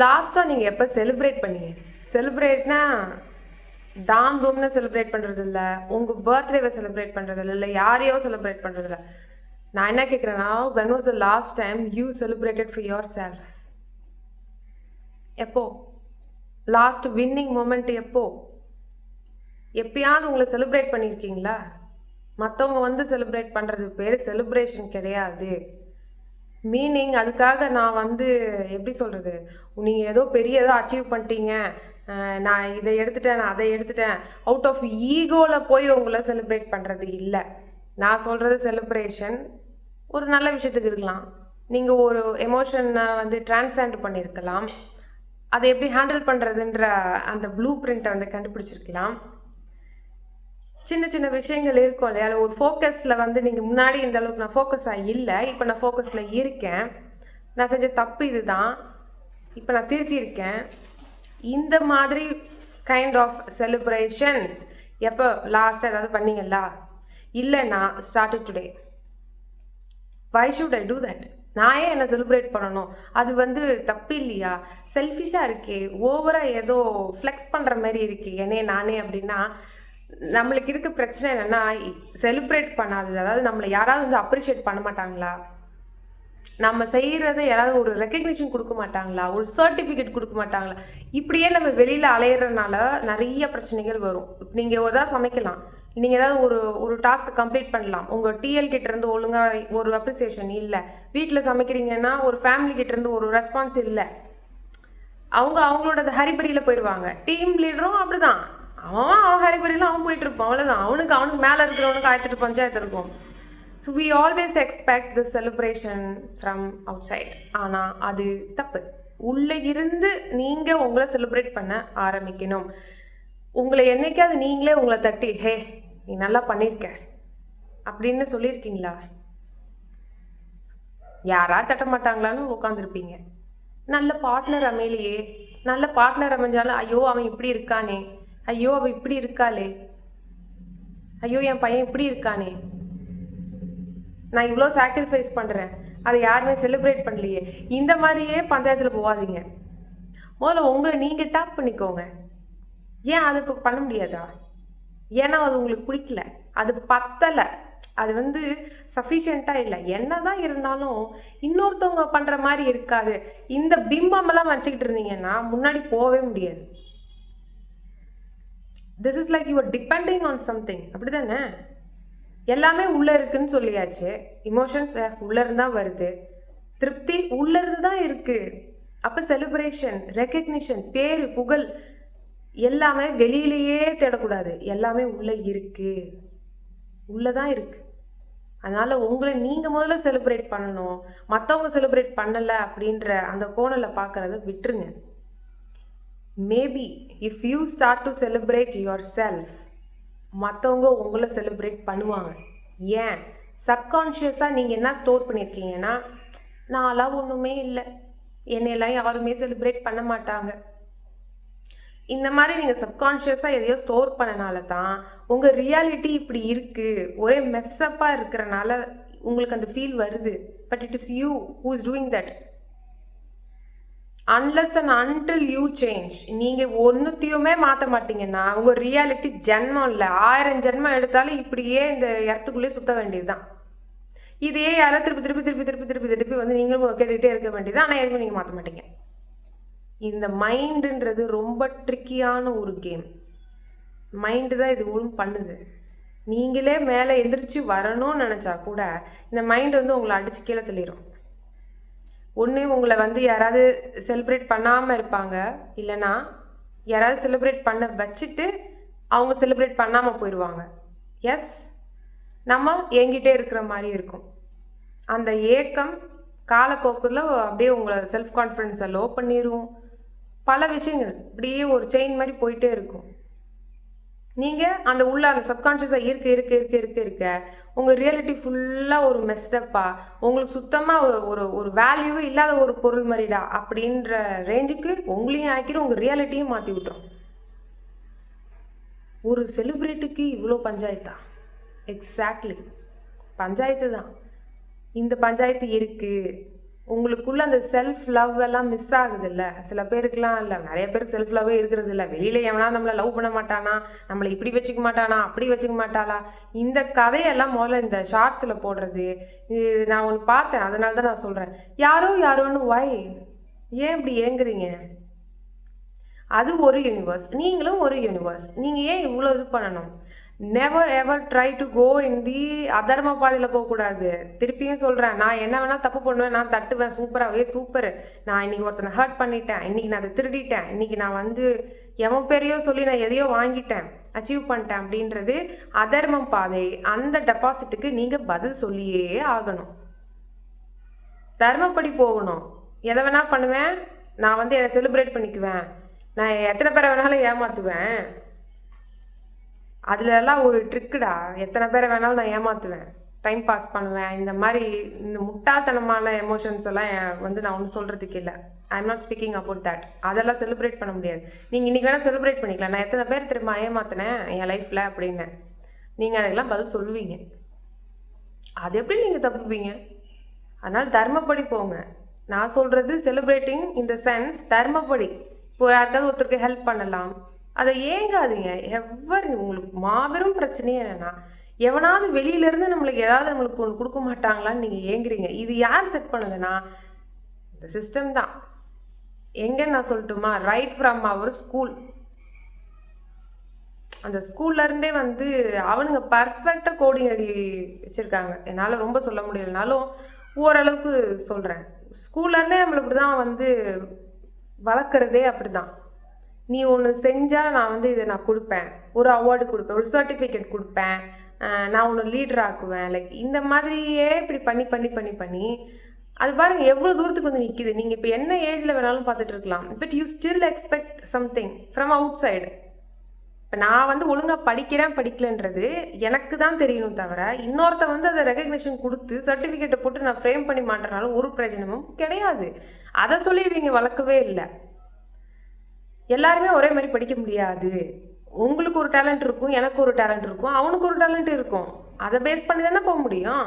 லாஸ்ட்டாக நீங்கள் எப்போ செலிப்ரேட் பண்ணீங்க? செலிப்ரேட்னா தாம் தூம்னு செலிப்ரேட் பண்ணுறது இல்லை உங்கள் பர்த்டேவை செலிப்ரேட் பண்ணுறது இல்லை இல்லை யாரையோ செலிப்ரேட் பண்ணுறது இல்லை நான் என்ன கேட்குறேன்னா when was the last time you celebrated for yourself எப்போ? லாஸ்ட் வின்னிங் மூமெண்ட் எப்போ? எப்பயாவது உங்களை செலிப்ரேட் பண்ணியிருக்கீங்களா மற்றவங்க வந்து செலிப்ரேட் பண்ணுறது பேர் செலிப்ரேஷன் கிடையாது. மீனிங் அதுக்காக நான் வந்து எப்படி சொல்கிறது நீங்கள் ஏதோ பெரிய ஏதோ அச்சீவ் பண்ணிட்டீங்க. நான் இதை எடுத்துட்டேன் நான் அதை எடுத்துட்டேன். அவுட் ஆஃப் ஈகோவில் போய் உங்களை செலிப்ரேட் பண்ணுறது இல்லை. நான் சொல்கிறது செலிப்ரேஷன் ஒரு நல்ல விஷயத்துக்கு இருக்கலாம். நீங்கள் ஒரு எமோஷனை வந்து டிரான்ஸ்சென்ட் பண்ணியிருக்கலாம். அதை எப்படி ஹேண்டில் பண்ணுறதுன்ற அந்த ப்ளூ பிரிண்ட்டை வந்து கண்டுபிடிச்சிருக்கலாம். சின்ன சின்ன விஷயங்கள் இருக்கும் இல்லையா? அதுல ஒரு ஃபோக்கஸில் வந்து நீங்கள் முன்னாடி இந்த அளவுக்கு நான் ஃபோக்கஸாக இல்லை. இப்போ நான் ஃபோக்கஸில் இருக்கேன். நான் செஞ்ச தப்பு இதுதான். இப்போ நான் திருத்தியிருக்கேன். இந்த மாதிரி கைண்ட் ஆஃப் செலிப்ரேஷன்ஸ் எப்போ லாஸ்ட்டாக ஏதாவது பண்ணீங்களா? இல்லைன்னா start today why should I do that நான் ஏன் என்னை செலிப்ரேட் பண்ணணும்? அது வந்து தப்பு இல்லையா? செல்ஃபிஷாக இருக்கே. ஓவராக ஏதோ ஃப்ளெக்ஸ் பண்ணுற மாதிரி இருக்கே. என்னே நானே அப்படின்னா நம்மளுக்கு இருக்க பிரச்சனை என்னென்னா செலிப்ரேட் பண்ணாதது. அதாவது நம்மளை யாராவது வந்து அப்ரிஷியேட் பண்ண மாட்டாங்களா? நம்ம செய்கிறத யாராவது ஒரு ரெக்கக்னிஷன் கொடுக்க மாட்டாங்களா? ஒரு சர்டிஃபிகேட் கொடுக்க மாட்டாங்களா? இப்படியே நம்ம வெளியில் அலையிறதுனால நிறைய பிரச்சனைகள் வரும். நீங்கள் ஏதாவது சமைக்கலாம். நீங்கள் ஏதாவது ஒரு ஒரு டாஸ்க் கம்ப்ளீட் பண்ணலாம். உங்கள் டிஎல் கிட்ட இருந்து ஒழுங்காக ஒரு அப்ரிசியேஷன் இல்லை. வீட்டில் சமைக்கிறீங்கன்னா ஒரு ஃபேமிலி கிட்ட இருந்து ஒரு ரெஸ்பான்ஸ் இல்லை. அவங்க அவங்களோட ஹரிபரியில் போயிடுவாங்க. டீம் லீடரும் அப்படிதான். அவன் அவன் ஹரிபரியில் அவன் போயிட்டு இருப்பான். அவ்வளோதான் அவனுக்கு அவனுக்கு மேலே இருக்கிறவனுக்கு ஆயிரத்தி பஞ்சாயத்து இருக்கும். So we always expect the celebration from outside ஆனால் அது தப்பு. உள்ளே இருந்து நீங்கள் உங்களை செலிப்ரேட் பண்ண ஆரம்பிக்கணும். உங்களை என்னைக்காவது நீங்களே உங்களை தட்டி ஹே நீ நல்லா பண்ணியிருக்க. அப்படின்னு சொல்லியிருக்கீங்களா? யாரா தட்ட மாட்டாங்களான்னு உட்காந்துருப்பீங்க நல்ல பார்ட்னர் அமையலையே. நல்ல பார்ட்னர் அமைஞ்சாலும் ஐயோ அவன் இப்படி இருக்கானே. ஐயோ அவள் இப்படி இருக்காளே. ஐயோ என் பையன் இப்படி இருக்கானே. நான் இவ்வளோ சாக்ரிஃபைஸ் பண்ணுறேன் அதை யாருமே செலிப்ரேட் பண்ணலையே. இந்த மாதிரியே பஞ்சாயத்தில் போகாதீங்க முதல்ல உங்களை நீங்கள் டாப் பண்ணிக்கோங்க. ஏன் அது இப்போ பண்ண முடியாதா? ஏன்னா அது உங்களுக்கு பிடிக்கல. அது பத்தலை. அது வந்து சஃபிஷியண்ட்டாக இல்லை. என்ன தான் இருந்தாலும் இன்னொருத்தவங்க பண்ணுற மாதிரி இருக்காது. இந்த பிம்பமெல்லாம் வச்சுக்கிட்டு இருந்தீங்கன்னா முன்னாடி போகவே முடியாது. This is like you're depending on something அப்படி தானே எல்லாமே உள்ளே இருக்குன்னு சொல்லியாச்சு. இமோஷன்ஸ் உள்ளேருந்து தான் வருது. திருப்தி உள்ளேருந்து தான் இருக்குது அப்போ செலிப்ரேஷன் ரெக்கக்னிஷன் பேர் புகழ் எல்லாமே வெளியிலேயே தேடக்கூடாது. எல்லாமே உள்ளே இருக்குது உள்ளே தான் இருக்குது அதனால் உங்களை நீங்கள் முதல்ல செலிப்ரேட் பண்ணணும். மற்றவங்க செலிப்ரேட் பண்ணலை அப்படின்ற அந்த கோணலை பார்க்குறத விட்டுருங்க. Maybe if you start to celebrate yourself மற்றவங்க உங்களை செலிப்ரேட் பண்ணுவாங்க. ஏன்? சப்கான்ஷியஸாக நீங்கள் என்ன ஸ்டோர் பண்ணியிருக்கீங்கன்னா நான்லாம் ஒன்றுமே இல்லை. என்னையெல்லாம் யாருமே செலிப்ரேட் பண்ண மாட்டாங்க. இந்த மாதிரி நீங்கள் சப்கான்ஷியஸாக எதையோ ஸ்டோர் பண்ணனால தான் உங்கள் ரியாலிட்டி இப்படி இருக்குது ஒரே மெஸ்ஸப்பாக இருக்கிறனால உங்களுக்கு அந்த ஃபீல் வருது. But it is you who is doing that unless and until you change நீங்கள் ஒன்றுத்தையுமே மாற்ற மாட்டீங்கன்னா உங்கள் ரியாலிட்டி ஜென்மம் இல்லை. ஆயிரம் ஜென்மம் எடுத்தாலும் இப்படியே இந்த இடத்துக்குள்ளேயே சுற்ற வேண்டியது தான் இதையே யாராவது திருப்பி திருப்பி திருப்பி திருப்பி திருப்பி திருப்பி வந்து நீங்களும் கேட்டுக்கிட்டே இருக்க வேண்டியது ஆனால் எதுவுமே நீங்கள் மாற்ற மாட்டீங்க. இந்த மைண்டுன்றது ரொம்ப ட்ரிக்கியான ஒரு கேம் மைண்டு தான் இது ஒழுங்கு பண்ணுது. நீங்களே மேலே எந்திரிச்சு வரணும்னு நினச்சா கூட இந்த மைண்டு வந்து உங்களை அடிச்சு கீழே தள்ளிடும் ஒன்று உங்களை வந்து யாராவது செலிப்ரேட் பண்ணாமல் இருப்பாங்க. இல்லைன்னா யாராவது செலிப்ரேட் பண்ண வச்சுட்டு அவங்க செலிப்ரேட் பண்ணாமல் போயிடுவாங்க. எஸ் நம்ம என்கிட்டே இருக்கிற மாதிரி இருக்கும். அந்த ஏக்கம் காலப்போக்கில் அப்படியே உங்களை செல்ஃப் கான்ஃபிடென்ஸை லோ பண்ணிடும் பல விஷயங்கள் இப்படியே ஒரு செயின் மாதிரி போயிட்டே இருக்கும். நீங்கள் அந்த உள்ள அந்த சப்கான்ஷியஸாக இருக்க இருக்க இருக்க இருக்க இருக்க உங்கள் ரியாலிட்டி ஃபுல்லாக ஒரு மெஸ்டப்பா உங்களுக்கு சுத்தமாக ஒரு ஒரு வேல்யூவே இல்லாத ஒரு பொருள் மாதிரிடா அப்படின்ற ரேஞ்சுக்கு உங்களையும் ஆக்கிட்டு உங்கள் ரியாலிட்டியும் மாற்றி விட்டுரும். ஒரு செலிப்ரிட்டிக்கு இவ்வளோ பஞ்சாயத்தா? எக்ஸாக்ட்லி பஞ்சாயத்து தான். இந்த பஞ்சாயத்து இருக்குது உங்களுக்குள்ள அந்த செல்ஃப் லவ் எல்லாம் மிஸ் ஆகுது இல்லை சில பேருக்குலாம் இல்லை. நிறைய பேருக்கு செல்ஃப் லவ்வே இருக்கிறது இல்லை வெளியில எவனா நம்மளை லவ் பண்ண மாட்டானா? நம்மளை இப்படி வச்சுக்க மாட்டானா? அப்படி வச்சுக்க மாட்டாளா? இந்த கதையெல்லாம் முதல்ல இந்த ஷார்ட்ஸில் போடுறது. இது நான் ஒன்று பார்த்தேன். அதனால தான் நான் சொல்கிறேன் யாரோ யாரோன்னு வை ஏன் இப்படி ஏங்குறீங்க? அது ஒரு யூனிவர்ஸ் நீங்களும் ஒரு யூனிவர்ஸ் நீங்கள் ஏன் இவ்வளோ இது பண்ணணும்? Never ever try to go in the அதர்ம பாதையில் போகக்கூடாது. திருப்பியும் சொல்கிறேன் நான் என்ன வேணால் தப்பு பண்ணுவேன் நான் தட்டுவேன் சூப்பராகவே சூப்பர் நான் இன்னைக்கு ஒருத்தனை ஹர்ட் பண்ணிட்டேன் இன்னைக்கு நான் அதை திருடிட்டேன் இன்னைக்கு நான் வந்து எவன் பேரையோ சொல்லி நான் எதையோ வாங்கிட்டேன் அச்சீவ் பண்ணிட்டேன் அப்படின்றது அதர்மம் பாதை அந்த டெபாசிட்டுக்கு நீங்கள் பதில் சொல்லியே ஆகணும். தர்மப்படி போகணும். எதை வேணால் பண்ணுவேன் நான் வந்து என்னை செலிப்ரேட் பண்ணிக்குவேன். நான் எத்தனை பேரை வேணாலும் ஏமாற்றுவேன் அதுலலாம் ஒரு ட்ரிக்குடா எத்தனை பேரை வேணாலும் நான் ஏமாத்துவேன். டைம் பாஸ் பண்ணுவேன். இந்த மாதிரி இந்த முட்டாள்தனமான எமோஷன்ஸ் எல்லாம் வந்து நான் ஒன்றும் சொல்கிறதுக்கு இல்லை. I am not speaking about that அதெல்லாம் செலிப்ரேட் பண்ண முடியாது. நீங்கள் இன்றைக்கி வேணால் செலிப்ரேட் பண்ணிக்கலாம். நான் எத்தனை பேர் திரும்ப ஏமாத்தினேன்? என் லைஃப்பில் அப்படின்னு. நீங்கள் அதெல்லாம் பதில் சொல்லுவீங்க. அது எப்படி நீங்கள் தப்புப்பீங்க அதனால் தர்மப்படி போங்க. நான் சொல்கிறது செலிப்ரேட்டிங் இந்த சென்ஸ் தர்மப்படி. இப்போ யாருக்காவது ஒருத்தருக்கு ஹெல்ப் பண்ணலாம். அதை ஏங்காதீங்க. எவர் உங்களுக்கு மாபெரும் பிரச்சனையே என்னன்னா எவனாவது வெளியில இருந்து நம்மளுக்கு ஏதாவது நம்மளுக்கு ஒன்று கொடுக்க மாட்டாங்களான்னு நீங்கள் ஏங்குறீங்க. இது யார் செட் பண்ணுதுன்னா இந்த சிஸ்டம் தான். எங்கன்னு நான் சொல்லட்டுமா? ரைட் ஃப்ரம் அவர் ஸ்கூல் அந்த ஸ்கூல்ல இருந்தே வந்து அவனுங்க பர்ஃபெக்டாக கோடிங் அடி வச்சிருக்காங்க. என்னால் ரொம்ப சொல்ல முடியலனாலும் ஓரளவுக்கு சொல்கிறேன் ஸ்கூல்ல இருந்தே நம்மளை இப்படி தான் வந்து வளர்க்குறதே அப்படிதான். நீ ஒன்று செஞ்சால் நான் வந்து இதை நான் கொடுப்பேன். ஒரு அவார்டு கொடுப்பேன் ஒரு சர்டிஃபிகேட் கொடுப்பேன். நான் ஒன்று லீடர் ஆக்குவேன். லைக் இந்த மாதிரியே இப்படி பண்ணி பண்ணி பண்ணி பண்ணி அது பாருங்க எவ்வளோ தூரத்துக்கு வந்து நிற்கிது நீங்கள் இப்போ என்ன ஏஜில் வேணாலும் பார்த்துட்டு இருக்கலாம். But you still expect something from outside இப்போ நான் வந்து ஒழுங்காக படிக்கிறேன் படிக்கலன்றது எனக்கு தான் தெரியணும் தவிர இன்னொருத்த வந்து அதை ரெகக்னேஷன் கொடுத்து சர்டிஃபிகேட்டை போட்டு நான் ஃப்ரேம் பண்ணி மாட்டேனால ஒரு பிரயோஜனமும் கிடையாது. அதை சொல்லி இவங்க வளர்க்கவே இல்லை. எல்லாருமே ஒரே மாதிரி படிக்க முடியாது. உங்களுக்கு ஒரு டேலண்ட் இருக்கும் எனக்கு ஒரு டேலண்ட் இருக்கும் அவனுக்கு ஒரு டேலண்ட் இருக்கும். அதை பேஸ் பண்ணி தானே போக முடியும்?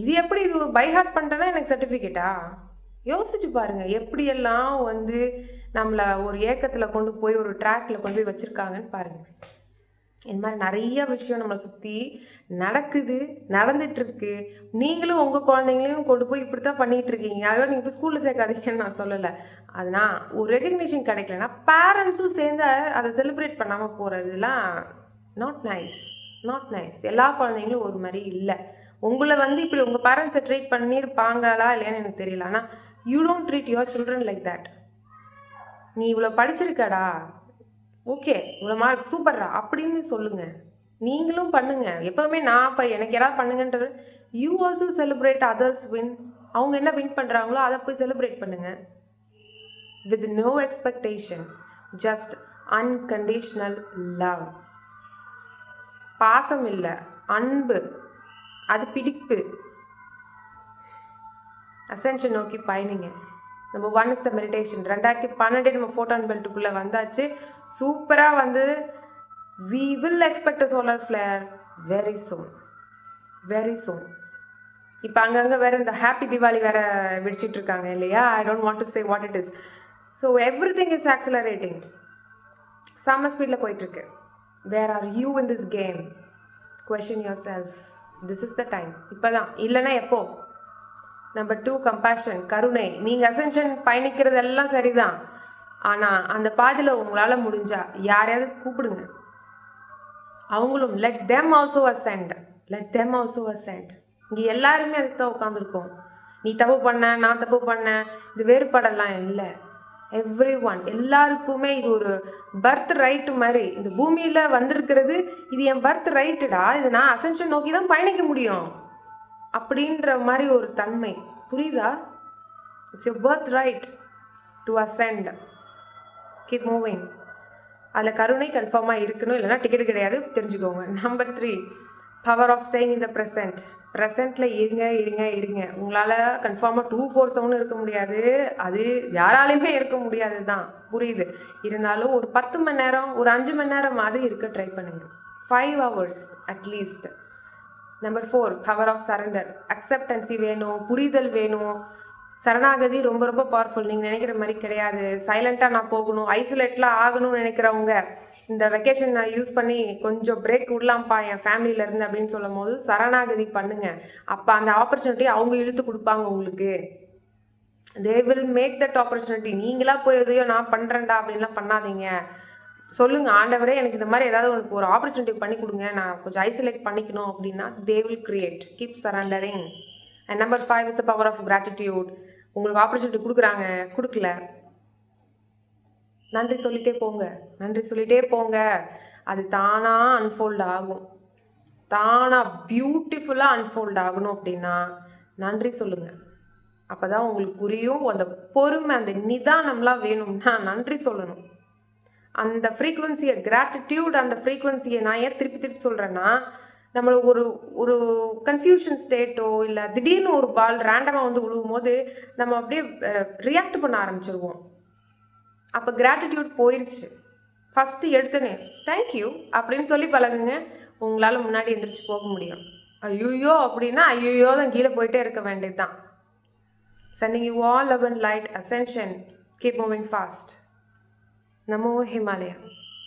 இது எப்படி இது பை ஹார்ட் பண்ணிட்டேன்னா எனக்கு சர்டிஃபிகேட்டா யோசிச்சு பாருங்க எப்படியெல்லாம் வந்து நம்மளை ஒரு ஏக்கத்தில் கொண்டு போய் ஒரு ட்ராக்ல கொண்டு போய் வச்சுருக்காங்கன்னு பாருங்கள் இந்த மாதிரி நிறைய விஷயம் நம்மளை சுற்றி நடக்குது நடந்துட்டு இருக்கு நீங்களும் உங்கள் குழந்தைங்களையும் கொண்டு போய் இப்படி தான் பண்ணிட்டு இருக்கீங்க அதோ நீங்கள் இப்போ ஸ்கூலில் சேர்க்காதீங்கன்னு நான் சொல்லலை. அதுனா ஒரு ரெகக்னிஷன் கிடைக்கலன்னா பேரண்ட்ஸும் சேர்ந்து அதை செலிப்ரேட் பண்ணாமல் போகிறதுலாம் நாட் நைஸ் நாட் நைஸ் எல்லா குழந்தைங்களும் ஒரு மாதிரி இல்லை. உங்களை வந்து இப்படி உங்கள் பேரண்ட்ஸை ட்ரீட் பண்ணியிருப்பாங்களா இல்லையான்னு எனக்கு தெரியல. ஆனால் you don't treat your children like that நீ இவ்வளோ படிச்சிருக்கடா. ஓகே இவ்வளோ மார்க் சூப்பர்ரா அப்படின்னு சொல்லுங்க. நீங்களும் பண்ணுங்க. எப்பவுமே நான் இப்போ எனக்கு யாராவது பண்ணுங்கன்றது you also celebrate others win அவங்க என்ன வின் பண்ணுறாங்களோ அதை போய் செலிப்ரேட் பண்ணுங்க. With no expectation just unconditional love பாசம் இல்லை அன்பு அது பிடிப்பு. அசென்ஷன் நோக்கி பயணிங்க. நம்ம ஒன் இஸ் த மெடிடேஷன் ரெண்டாயிரத்தி பன்னெண்டு நம்ம ஃபோட்டான் பெல்ட்டுக்குள்ளே வந்தாச்சு. சூப்பராக வந்து we will expect solar flare very soon very soon இப்போ அங்கங்கே வேறு இந்த ஹாப்பி தீபாவளி வேறு விடிச்சிட்டு இருக்காங்க இல்லையா? I don't want to say what it is so everything is accelerating செம்ம ஸ்பீடில் போயிட்டுருக்கு. Where are you in this game question yourself this is the time இப்போ தான் இல்லைன்னா எப்போ? நம்பர் டூ கம்பேஷன் கருணை. நீங்கள் அசென்ஷன் பயணிக்கிறது எல்லாம் சரிதான். ஆனால் அந்த பாதையில் உங்களால் முடிஞ்சா யாரையாவது கூப்பிடுங்க. அவங்களும் let them also ascend let them also send இங்கே எல்லாருமே அதுக்கு தான் உட்காந்துருக்கோம் நீ தப்பு பண்ண நான் தப்பு பண்ணேன் இது வேறுபாடெல்லாம் இல்லை. எவ்ரி ஒன் எல்லாருக்குமே இது ஒரு பர்த் ரைட்டு மாதிரி. இந்த பூமியில் வந்திருக்கிறது இது என் பர்த் ரைட்டுடா இது நான் அசென்ஷன் நோக்கி தான் பயணிக்க முடியும். அப்படின்ற மாதிரி ஒரு தன்மை. புரியுதா? It's a birthright to ascend keep moving அதில் கருணை கன்ஃபார்மாக இருக்கணும் இல்லைன்னா டிக்கெட் கிடையாது தெரிஞ்சுக்கோங்க. Number three power of staying in the present ப்ரெசென்ட்டில் இருங்க இருங்க இருங்க. உங்களால் கன்ஃபார்மாக டூ ஃபோர் செவன் இருக்க முடியாது. அது யாராலையுமே இருக்க முடியாது தான் புரியுது? இருந்தாலும் ஒரு பத்து மணி நேரம் ஒரு அஞ்சு மணி நேரம் அது இருக்க ட்ரை பண்ணுங்க. Five hours at least number four power of surrender acceptancy வேணும் புரிதல் வேணும். சரணாகதி ரொம்ப ரொம்ப பவர்ஃபுல் நீங்கள் நினைக்கிற மாதிரி கிடையாது. சைலண்ட்டாக நான் போகணும். ஐசோலேட்லாம் ஆகணும்னு நினைக்கிறவங்க இந்த வெக்கேஷன் நான் யூஸ் பண்ணி கொஞ்சம் பிரேக் விடலாம்ப்பா என் ஃபேமிலியில இருந்து அப்படின்னு சொல்லும் போது சரணாகதி பண்ணுங்க. அப்போ அந்த ஆப்பர்ச்சுனிட்டி அவங்க இழுத்து கொடுப்பாங்க உங்களுக்கு. They will make that opportunity நீங்களா போய் எதையோ நான் பண்ணுறேன்டா அப்படின்லாம் பண்ணாதீங்க. சொல்லுங்க ஆண்டவரே எனக்கு இந்த மாதிரி ஏதாவது உனக்கு ஒரு ஆப்பர்ச்சுனிட்டி பண்ணி கொடுங்க. நான் கொஞ்சம் ஐசோலேட் பண்ணிக்கணும் அப்படின்னா they will create keep surrendering and number five is the power of gratitude உங்களுக்கு ஆப்பர்ச்சுனிட்டி கொடுக்குறாங்க கொடுக்கல. நன்றி சொல்லிட்டே போங்க. நன்றி சொல்லிட்டே போங்க. அது தானாக அன்ஃபோல்ட் ஆகும். தானாக பியூட்டிஃபுல்லாக அன்ஃபோல்ட் ஆகணும் அப்படின்னா நன்றி சொல்லுங்க. அப்பதான் உங்களுக்கு புரியும் அந்த பொறுமை அந்த நிதானம்லாம் வேணும்னா நன்றி சொல்லணும். அந்த ஃப்ரீக்குவன்சியை கிராட்டிடியூட் அந்த ஃப்ரீக்குவன்சியை நான் ஏன் திருப்பி திருப்பி சொல்கிறேன்னா நம்மளை ஒரு ஒரு கன்ஃபியூஷன் ஸ்டேட்டோ இல்லை திடீர்னு ஒரு பால் ரேண்டமாக வந்து விழுவும் போது நம்ம அப்படியே ரியாக்ட் பண்ண ஆரம்பிச்சிருவோம். அப்போ கிராட்டிடியூட் போயிடுச்சு ஃபஸ்ட்டு எடுத்தனே தேங்க்யூ அப்படின்னு சொல்லி பழகுங்க. உங்களால் முன்னாடி எந்திரிச்சு போக முடியும். ஐயோ அப்படின்னா ஐயோ தான் கீழே போயிட்டே இருக்க வேண்டியது தான் sending you all love and light ascension. Keep moving fast. namo himalaya